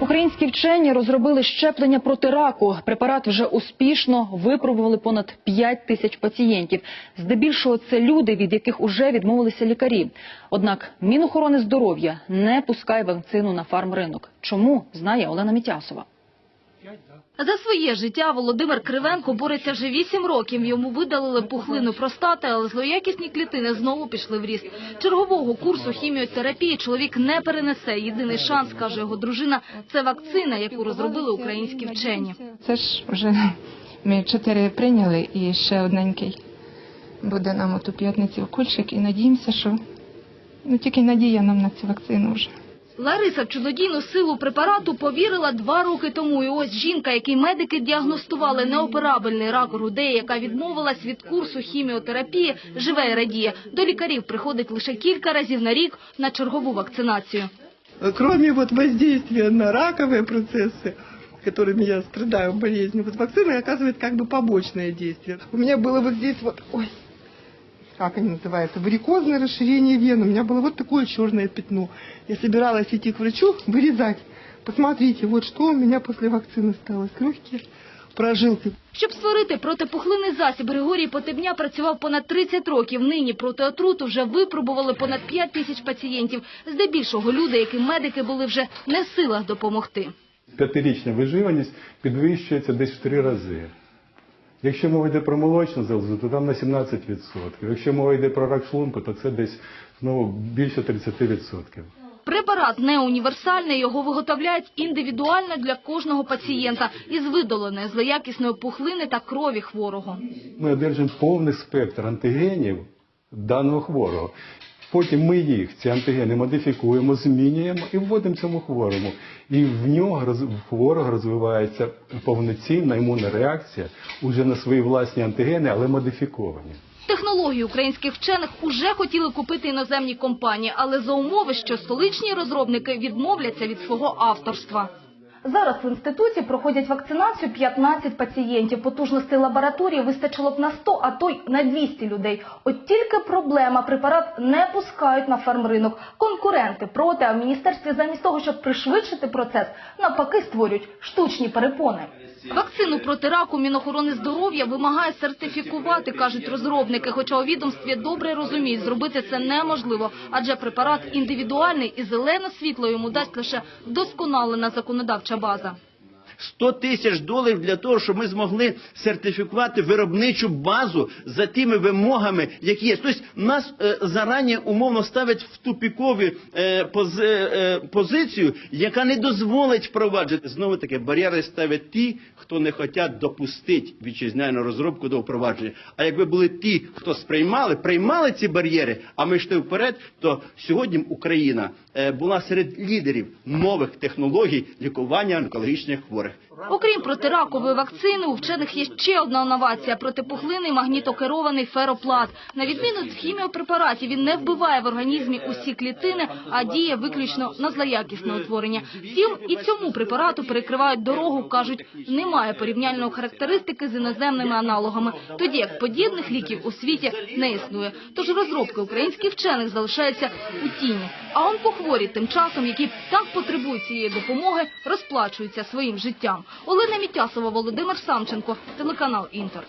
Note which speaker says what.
Speaker 1: Українські вчені розробили щеплення проти раку. Препарат вже успішно випробували понад 5 тисяч пацієнтів. Здебільшого це люди, від яких уже відмовилися лікарі. Однак Мінохорони здоров'я не пускає вакцину на фармринок. Чому знає Олена Мітясова.
Speaker 2: За своє життя Володимир Кривенко бореться вже 8 років. Йому видалили пухлину простати, але злоякісні клітини знову пішли в ріст. Чергового курсу хіміотерапії чоловік не перенесе. Єдиний шанс, каже його дружина, це вакцина, яку розробили українські вчені.
Speaker 3: Це ж вже ми чотири прийняли і ще одненький буде нам п'ятницю в кульчик і надіємося, що ну тільки надія нам на цю вакцину вже.
Speaker 2: Лариса в чудодійну силу препарату повірила два роки тому. І ось жінка, якій медики діагностували неоперабельний рак грудей, яка відмовилась від курсу хіміотерапії, живе і радіє. До лікарів приходить лише кілька разів на рік на чергову вакцинацію.
Speaker 4: кроме вот воздействия на раковые процессы, которыми я страдаю болезнью, вот вакцина оказывает как бы побочное действие. У меня было вот здесь вот, ой, как они называются, варикозное расширение вен. У меня было вот такое черное пятно. Я собиралась идти к врачу, вырезать. Посмотрите, вот что у меня после вакцины осталось. Легкие прожилки.
Speaker 2: Щоб створити протипухлинний засіб, Григорій Потебня працював понад 30 років. Нині проти отруту вже випробували понад 5 тисяч пацієнтів. Здебільшого люди, яким медики були вже не в силах допомогти.
Speaker 5: П'ятирічна виживаність підвищується десь в три рази. Якщо мова йде про молочну залозу, то там на 17%. Якщо мова йде про рак шлунку, то це десь знову більше 30%.
Speaker 2: Препарат не універсальний, його виготовляють індивідуально для кожного пацієнта із видаленої злоякісної пухлини та крові хворого.
Speaker 5: Ми одержимо повний спектр антигенів даного хворого. Потім ми їх, ці антигени, модифікуємо, змінюємо і вводимо цьому хворому. І в нього в хворого розвивається повноцінна імунна реакція уже на свої власні антигени, але модифіковані.
Speaker 2: Технології українських вчених уже хотіли купити іноземні компанії, але за умови, що столичні розробники відмовляться від свого авторства. Зараз в інституті проходять вакцинацію 15 пацієнтів. Потужностей лабораторії вистачило б на 100, а то й на 200 людей. От тільки проблема – препарат не пускають на фармринок. Конкуренти проти, а в міністерстві замість того, щоб пришвидшити процес, навпаки створюють штучні перепони. Вакцину проти раку Мінохорони здоров'я вимагає сертифікувати, кажуть розробники, хоча у відомстві добре розуміють, зробити це неможливо, адже препарат індивідуальний і зелене світло йому дасть лише вдосконалена законодавча база.
Speaker 6: 100 тисяч доларів для того, щоб ми змогли сертифікувати виробничу базу за тими вимогами, які є. Тобто нас е, зарані умовно ставить в тупікові е, пози, е, позицію, яка не дозволить впроваджувати. Знову таки бар'єри ставлять ті, хто не хочуть допустити вітчизняну розробку до впровадження. А якби були ті, хто сприймали, приймали ці бар'єри, а ми йшли вперед, то сьогодні Україна е, була серед лідерів нових технологій лікування онкологічних хворих.
Speaker 2: Окрім протиракової вакцини, у вчених є ще одна новація – протипухлинний магнітокерований фероплат. На відміну від хіміопрепаратів, він не вбиває в організмі усі клітини, а діє виключно на злоякісне утворення. Втім, і цьому препарату перекривають дорогу, кажуть, немає порівняльної характеристики з іноземними аналогами, тоді як подібних ліків у світі не існує. Тож розробки українських вчених залишаються у тіні. А онкохворі тим часом, які так потребують цієї допомоги, розплачуються своїм життям. Олена Мітясова, Володимир Самченко, телеканал Інтер.